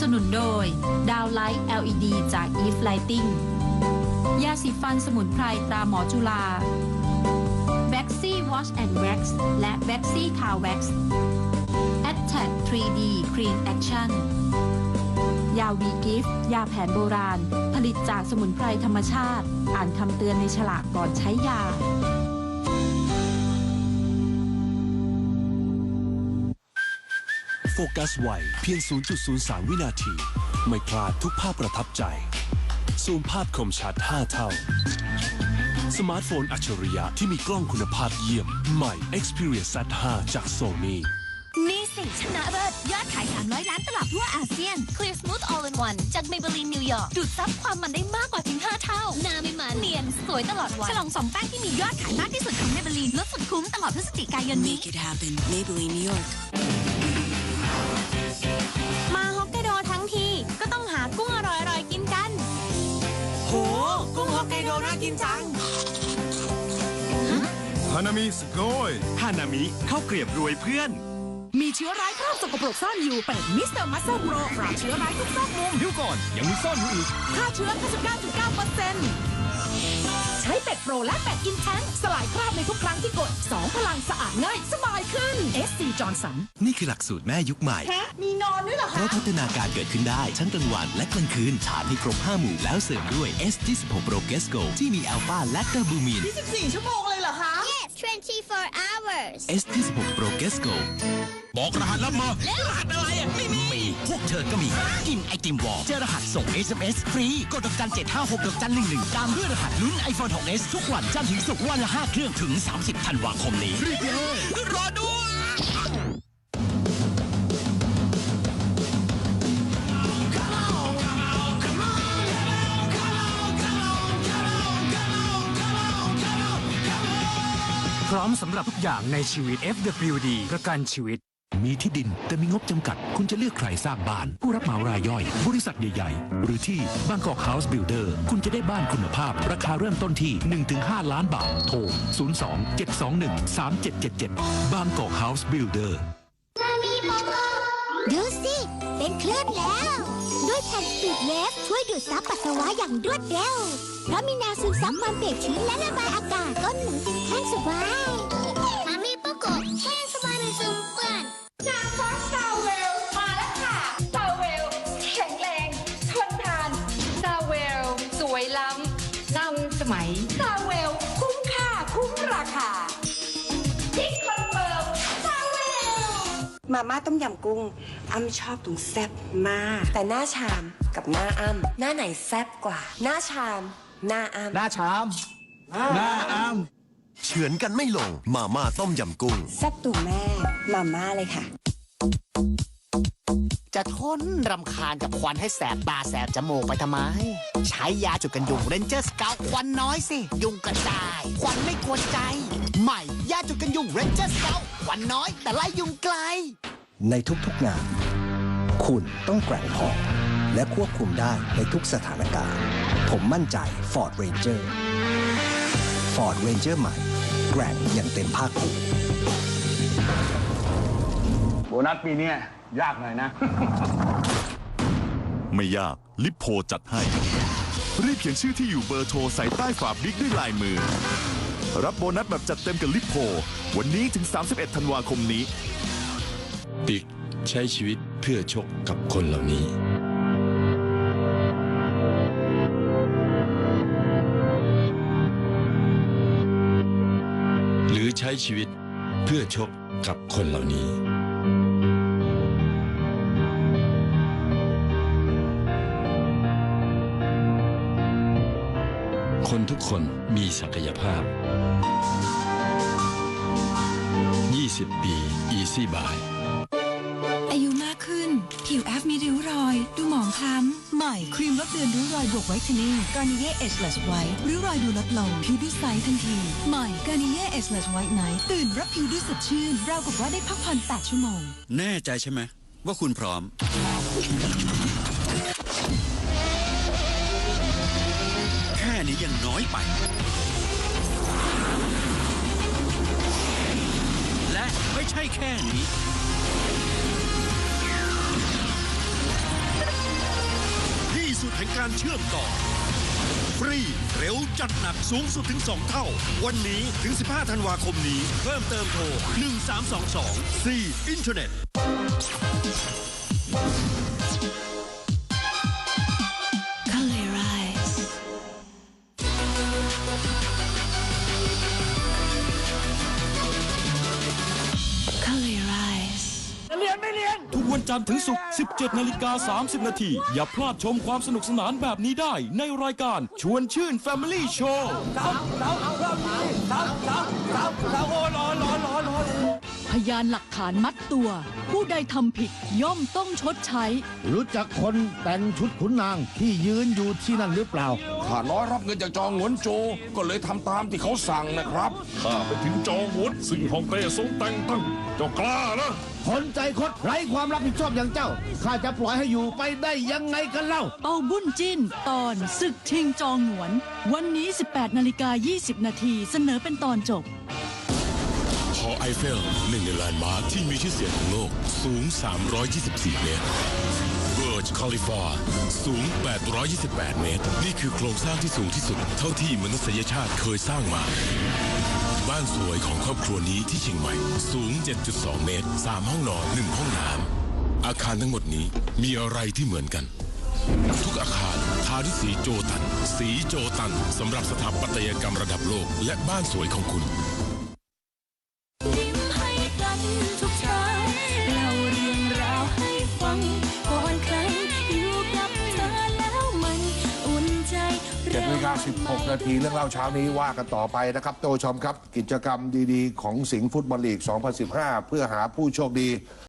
สนุนโดย ดาวไลท์ LED จาก Eve Lighting ยาสีฟันสมุนไพรตราหมอจุฬา b a x y Wash and Wax และ b a x y Car Wax Attack 3D Clean Action ยาวีกิฟต์ยาแผนโบราณ ผลิตจากสมุนไพรธรรมชาติ อ่านคำเตือนในฉลากก่อนใช้ยา ฟกัสไวเพียง 0.03 วินาที ไม่พลาดทุกภาพประทับใจ ซูมภาพคมชัด 5 เท่า สมาร์ทโฟนอัจฉริยะที่มีกล้องคุณภาพเยี่ยม ใหม่ Xperia Z 5 จาก Sony นี่สิชนะเลิศยอดขาย 300 ล้านตลับทั่วอาเซียน Clear Smooth All in One จาก Maybelline New York ดูดซับความมันได้มากกว่าถึง 5 เท่า หน้าไม่มัน เนียน สวยตลอดวัน ฉลองสองแป้งที่มียอดขายมากที่สุดของ Maybelline ลดสุดคุ้มตลอดพฤศจิกายนนี้ Make it happen. Maybelline New York. กโดน่ากินจัง ฮานามิสโกยฮานามิข้าวเกรียบรวยเพื่อน มีเชื้อร้ายครอบสกปรกซ่อนอยู่ เป็นมิสเตอร์มัสเซอร์โปรปราบเชื้อร้ายทุกซอกมุมเดี๋ยวก่อนยังมีซ่อนอยู่อีกฆ่าเชื้อ 99.9เปอร์เซ็นต์ใช้เป็ดโปรและเป็ดอินแทงสลายคราบในทุกครั้งที่กด 2 พลังสะอาดง่ายสบายขึ้น SC จอห์นสันนี่คือหลักสูตรแม่ยุคใหม่มีนอนด้วยเหรอเพคะราะพัฒนาการเกิดขึ้นได้ทั้งกลางวันและกลางคืนชาร์จให้ครบ5หมู่แล้วเสริมด้วย S26 Pro g e s c o ที่มีอัลฟาและเตอร์บูมิน24ชั่วโมงเลยเหรอคะ Yes 24 hours S26 Pro g e s c o บอกรหัสลับมามี พวกเธอก็มี กินไอติมวอลเจอรหัสส่ง SMS ฟรี กดดอกจัน756ดอกจัน11 ตามด้วยรหัสลุ้น iPhone 6s ทุกวันจันทร์ถึงศุกร์วันละ 5 เครื่องถึง 30 ธันวาคมนี้รีบเลยรอด้วย มสำหรับทุกอย่างในชีวิต FWD ประกันชีวิต มีที่ดินแต่มีงบจำกัด คุณจะเลือกใครสร้างบ้าน ผู้รับเหมารายย่อย บริษัทใหญ่ๆ หรือที่บางกอกเฮาส์บิลดเออร์คุณจะได้บ้านคุณภาพ ราคาเริ่มต้นที่ 1-5 ล้านบาท โทร 02-721-3777 บางกอกเฮาส์บิลดเออร์ดูสิ เป็นเคลื่นแล้ว ด้วยแผ่นปีดเวฟช่วยดูดซับปัสสาวะอย่างรวดเร็ว เพราะมีแนวซึมซับความเปียกชื้นและระบายอากาศก้นหมุนแห้งสบายมามีปะกบแห้งสบายในซึมเปื้อนจากฟอสซาเวลมาแล้วค่ะซาเวลแข็งแรงทนทานซาเวลสวยล้ำนำสมัยซาเวลคุ้มค่าคุ้มราคา มาม่าต้มยำกุ้ง อ้ำชอบตรงแซ่บมาก แต่หน้าชามกับหน้าอ้ำหน้าไหนแซ่บกว่า หน้าชาม หน้าอ้ำหน้าชาม หน้าอ้ำเฉือนกันไม่ลง มาม่าต้มยำกุ้ง แซ่บตู่แม่ มาม่าเลยค่ะ จะทนรำคาญกับควันให้แสบตาแสบจมูกไปทำไม ใช้ยาจุดกันยุงเรนเจอร์สเกาควันน้อยสิ ยุงกระจาย ควันไม่กวนใจ ใหม่ยาจุดกันยุงเรนเจอร์สเกาควันน้อยแต่ไล่ยุงไกล ในทุกๆงาน คุณต้องแกร่งพอและควบคุมได้ในทุกสถานการณ์ ผมมั่นใจ Ford Ranger Ford Ranger ใหม่ แกร่งอย่างเต็มภาคภูมิ โบนัสปีเนี้ยยากหน่อยนะ ไม่ยากลิปโพจัดให้ รีบเขียนชื่อที่อยู่เบอร์โทรใส่ใต้ฝาบิ๊กด้วยลายมือ รับโบนัสแบบจัดเต็มกับลิปโพวันนี้ถึง 31 ธันวาคมนี้ติ๊กใช้ชีวิตเพื่อชกกับคนเหล่านี้ หรือใช้ชีวิตเพื่อชกกับคนเหล่านี้ คนทุกคนมีศักยภาพ 20 ปี Easy Buy อายุมากขึ้น ผิวแอฟมีริ้วรอย ดูหมองคล้ำ ใหม่ ครีมลดเลือนริ้วรอยบวกไวท์เทนนิ่งการนิเย่เอชเลสไวท์ริ้วรอยดูลดลงผิวดูใสทันที ใหม่การนิเย่เอชเลสไวท์ไนท์ตื่นรับผิวดูสดชื่นราวกับว่าได้พักผ่อน8ชั่วโมง แน่ใจใช่ไหมว่าคุณพร้อม อยไป และไม่ใช่แค่นี้สุดแห่งการเชื่อมต่อ ฟรี เร็วจัดหนักสูงสุดถึง 2 เท่า วันนี้ถึง 15 ธันวาคมนี้ เพิ่มเติมโทร 1322 4อิ ทุกวันจันทร์ถึงศุกร์ 17 นาฬิกา 30 นาที อย่าพลาดชมความสนุกสนานแบบนี้ได้ในรายการชวนชื่น Family Show พยานหลักฐานมัดตัว ผู้ใดทำผิดย่อมต้องชดใช้ รู้จักคนแต่งชุดขุนนางที่ยืนอยู่ที่นั่นหรือเปล่า ข้าน้อยรับเงินจากจองหวนโจ ก็เลยทำตามที่เขาสั่งนะครับข้าไปถึงจองวุฒซึ่งฮ่องเต้ทรงแต่งตั้งเจ้ากล้านะคนใจคดไร้ความรับผิดชอบอย่างเจ้า ข้าจะปล่อยให้อยู่ไปได้ยังไงกันเล่า เป้าบุญจิ้นตอนศึกชิงจองหวน วันนี้ 18นาฬิกา20 นาทีเสนอเป็นตอนจบห อไอเฟลหนึ่งในแลนด์มาร์คที่มีชื่อเสียงของโลก สูง 324 เมตรเบิร์จคาลิฟอร์สูง 828 เมตร นี่คือโครงสร้างที่สูงที่สุด เท่าที่มนุษยชาติเคยสร้างมาบ้านสวยของครอบครัวนี้ที่เชียงใหม่ สูง 7.2 เมตร 3 ห้องนอน 1 ห้องน้ำ อาคารทั้งหมดนี้มีอะไรที่เหมือนกัน ทุกอาคารทาด้วยสีโจตัน สีโจตันสำหรับสถาปัตยกรรมระดับโลก และบ้านสวยของคุณ เจ็ดนาฬิกา16 นาทีเรื่องเล่าเช้านี้ว่ากันต่อไปนะครับ โตชมครับ กิจกรรมดีๆ ของสิงห์ฟุตบอลลีก 2015 เพื่อหาผู้โชคดี